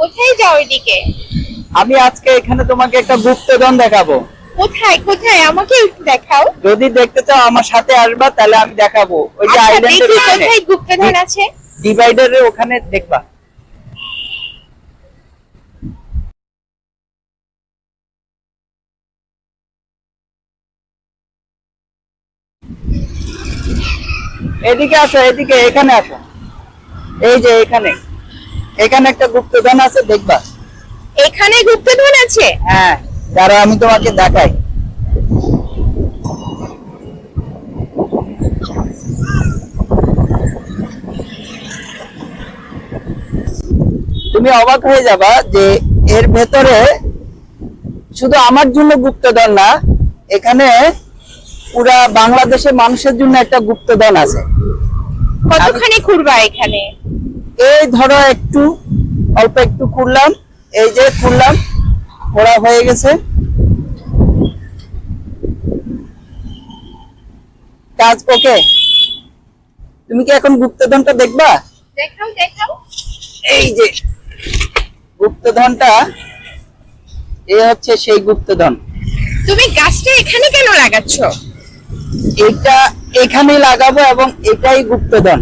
কোথায় যাও এদিকে? আমি আজকে এখানে তোমাকে একটা গুপ্তধন দেখাবো। কোথায় কোথায়? আমাকে একটু দেখাও। যদি দেখতে চাও আমার সাথে আসবা তাহলে আমি দেখাবো। ওই যে আইল্যান্ডের ওখানে। কোথায় গুপ্তধন আছে। ডিভাইডারের ওখানে দেখবা। এদিকে আসো এদিকে এখানে আসো। এই যে এখানে। এখানে একটা গুপ্তধন আছে দেখবা। এখানে গুপ্তধন আছে? হ্যাঁ দাঁড়া আমি তোমাকে দেখাই। তুমি অবাক হয়ে যাবা যে এর ভেতরে শুধু আমার জন্য গুপ্তধন না এখানে পুরা বাংলাদেশের মানুষের জন্য একটা গুপ্তধন আছে। কতখানি খুঁড়বা এখানে? এই ধরো একটু অল্প একটু খুললাম এই যে খুললাম খোলা হয়ে গেছে। কাজ ওকে? তুমি কি এখন গুপ্তধনটা দেখবা? এই যে গুপ্তধনটা এই হচ্ছে সেই গুপ্তধন। তুমি গাছটা এখানে কেন লাগাচ্ছ? এটা এখানে লাগাবো এবং এটাই গুপ্তধন।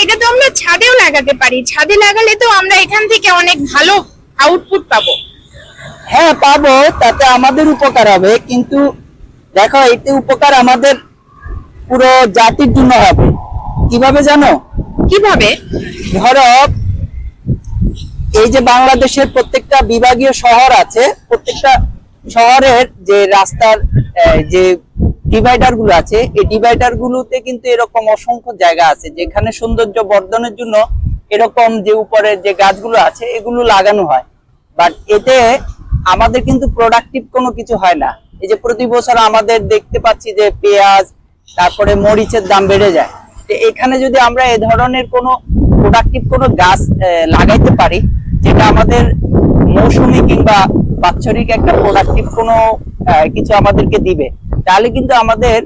এটা তো আমরা ছাদেও লাগাতে পারি। ছাদে লাগালে তো আমরা এখান থেকে অনেক ভালো আউটপুট পাবো। হ্যাঁ পাবো তাতে আমাদের উপকার হবে। কিন্তু দেখো এতে উপকার আমাদের পুরো জাতির জন্য হবে। কীভাবে জানো? কীভাবে? ধরো এই যে বাংলাদেশের প্রত্যেকটা বিভাগীয় শহর আছে প্রত্যেকটা শহরের যে রাস্তার যে ডিভাইডারগুলো আছে। এই ডিভাইডার গুলোতে কিন্তু এরকম অসংখ্য জায়গা আছে, যেখানে সৌন্দর্য বর্ধনের জন্য এরকম যে উপরে যে গাছগুলো আছে, এগুলো লাগানো হয়। বাট এতে আমাদের কিন্তু প্রোডাক্টিভ কোনো কিছু হয় না। এই যে প্রতি বছর আমাদের দেখতে পাচ্ছি যে পেঁয়াজ, তারপরে মরিচের দাম বেড়ে যায়। এখানে যদি আমরা এ ধরনের কোনো প্রোডাক্টিভ কোনো গাছ লাগাইতে পারি, যেটা আমাদের মৌসুমি কিংবা বাৎসরিক একটা প্রোডাক্টিভ কোনো কিছু আমাদেরকে দিবে। তাহলে কিন্তু আমাদের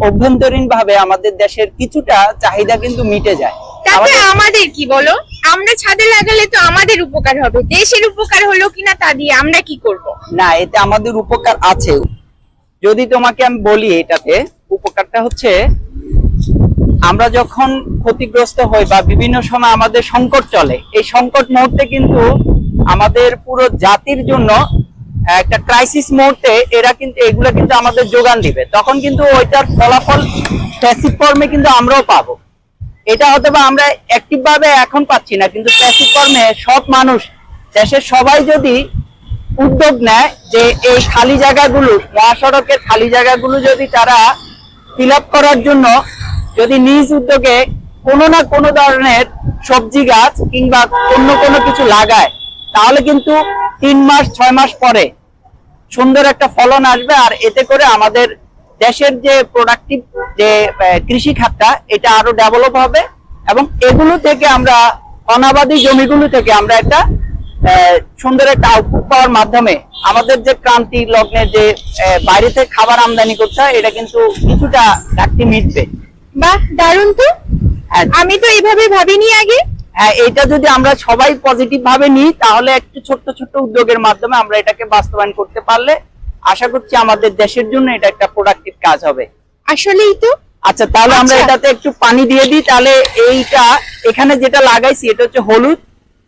অভ্যন্তরীণ ভাবে আমাদের দেশের কিছুটা চাহিদা কিন্তু মিটে যায়। তাতে আমাদের- কি বলো? আমরা ছাদে লাগালে তো আমাদের উপকার হবে। দেশের উপকার হলো কিনা তা দিয়ে আমরা কি করব? না এতে আমাদের উপকার আছে। যদি তোমাকে আমি বলি এটাতে উপকারটা হচ্ছে আমরা যখন ক্ষতিগ্রস্ত হই বা বিভিন্ন সময় আমাদের সংকট চলে এই সংকট মুহূর্তে কিন্তু আমাদের পুরো জাতির জন্য একটা ক্রাইসিস মুহূর্তে এরা কিন্তু, এগুলো কিন্তু আমাদের যোগান দিবে। তখন কিন্তু ওইটার ফলাফল প্যাসিভ ফর্মে কিন্তু আমরাও পাবো। এটা হয়তো বা আমরা অ্যাক্টিভ ভাবে এখন পাচ্ছি না, কিন্তু প্যাসিভ ফর্মে সব মানুষ, দেশের সবাই যদি উদ্যোগ নেয় যে এই খালি জায়গাগুলো মহাসড়কের খালি জায়গাগুলো যদি তারা ফিল করার জন্য, যদি নিজ উদ্যোগে কোনো না কোনো ধরনের সবজি গাছ কিংবা অন্য কোনো কিছু লাগায়, তাহলে কিন্তু তিন মাস ছয় মাস পরে সুন্দর একটা ফলন আসবে আর এতে করে আমাদের দেশের যে প্রোডাক্টিভ যে কৃষি খাতটা এটা আরও ডেভেলপ হবে এবং এগুলো থেকে আমরা অনাবাদী জমিগুলো থেকে আমরা একটা সুন্দর একটা আউটপুট পাওয়ার মাধ্যমে আমাদের যে ক্রান্তি লগ্নে যে বাইরে থেকে খাবার আমদানি করতে হয় এটা কিন্তু কিছুটা ঘাটতি মিটবে। বাহ দারুণ তো। হ্যাঁ, আমি তো এইভাবে ভাবিনি আগে। এটা যদি আমরা সবাই পজিটিভ ভাবে নিই তাহলে একটু ছোট্ট ছোট্ট উদ্যোগের মাধ্যমে আমরা এটাকে বাস্তবায়ন করতে পারলে আশা করছি আমাদের দেশের জন্য এটা একটা প্রোডাক্টিভ কাজ হবে। আসলেই তো। আচ্ছা তাহলে আমরা আচ্ছা। এটাতে একটু পানি দিয়ে দিই তাহলে এইটা এখানে যেটা লাগাইছি এটা হচ্ছে হলুদ।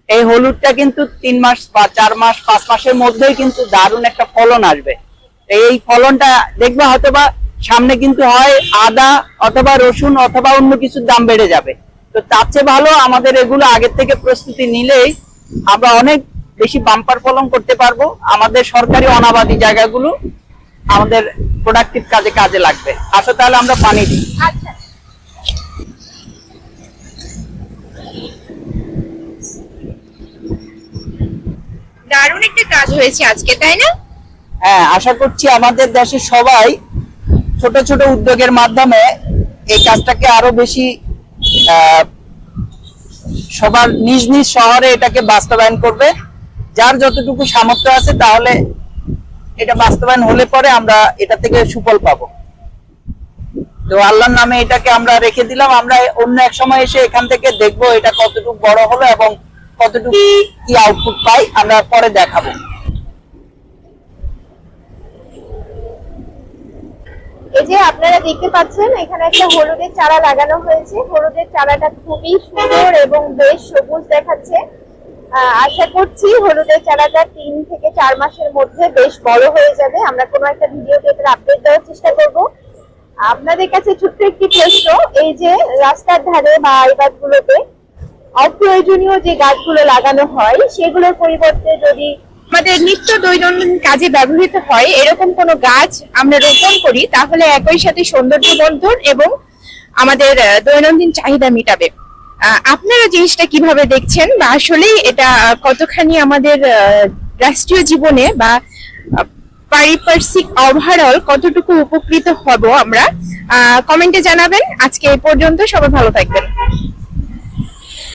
এই হলুদটা কিন্তু তিন মাস বা চার মাস পাঁচ মাসের মধ্যেই কিন্তু দারুণ একটা ফলন আসবে। এই ফলনটা দেখবে হয়তো বা সামনে কিন্তু হয় আদা অথবা রসুন অথবা অন্য কিছুর দাম বেড়ে যাবে। তো তার চেয়ে ভালো আমাদের এগুলো আগের থেকে প্রস্তুতি নিলেই আমরা অনেক বেশি বাম্পার ফলন করতে পারব। আমাদের সরকারি অনাবাদী জায়গাগুলো আমাদের প্রোডাক্টিভ কাজে কাজে লাগবে। আসো তাহলে আমরা পানি দিই। আচ্ছা। দারুণ একটা কাজ হয়েছে আজকে তাই না? হ্যাঁ আশা করছি আমাদের দেশের সবাই ছোট ছোট উদ্যোগের মাধ্যমে এই কাজটাকে আরও বেশি সবার নিজ নিজ শহরে এটাকে বাস্তবায়ন করবে। যার যতটুকু সামর্থ্য আছে তাহলে এটা বাস্তবায়ন হলে পরে আমরা এটা থেকে সুফল পাবো। তো আল্লাহর নামে এটাকে আমরা রেখে দিলাম। আমরা অন্য এক সময় এসে এখান থেকে দেখব এটা কতটুকু বড় হলো এবং কতটুকু কি আউটপুট পাই। আমরা পরে দেখাবো। এই যে আপনারা দেখতে পাচ্ছেন, এখানে একটা হলুদের চারা লাগানো হয়েছে। হলুদের চারাটা খুবই সুন্দর এবং বেশ সবুজ দেখাচ্ছে। আশা করছি হলুদের চারাটা তিন থেকে চার মাসের মধ্যে বেশ বড় হয়ে যাবে। আমরা কোনো একটা ভিডিওতে এটার আপডেট দেওয়ার চেষ্টা করব। আপনাদের কাছে ছোট্ট একটি প্রশ্ন, এই যে রাস্তার ধারে বা গুলোতে অপ্রয়োজনীয় যে গাছগুলো লাগানো হয়, সেগুলোর পরিবর্তে যদি আমাদের নিত্য দৈনন্দিন কাজে ব্যবহৃত হয়, এরকম কোনো গাছ আমরা রোপণ করি, তাহলে একই সাথে সৌন্দর্যবর্ধন এবং আমাদের দৈনন্দিন চাহিদা মেটাবে। আপনারা জিনিসটা কীভাবে দেখছেন বা আসলেই এটা কতখানি আমাদের রাষ্ট্রীয় জীবনে বা পারিপার্শ্বিক ওভারঅল কতটুকু উপকৃত হব আমরা কমেন্টে জানাবেন। আজকে এই পর্যন্ত সবাই ভালো থাকবেন।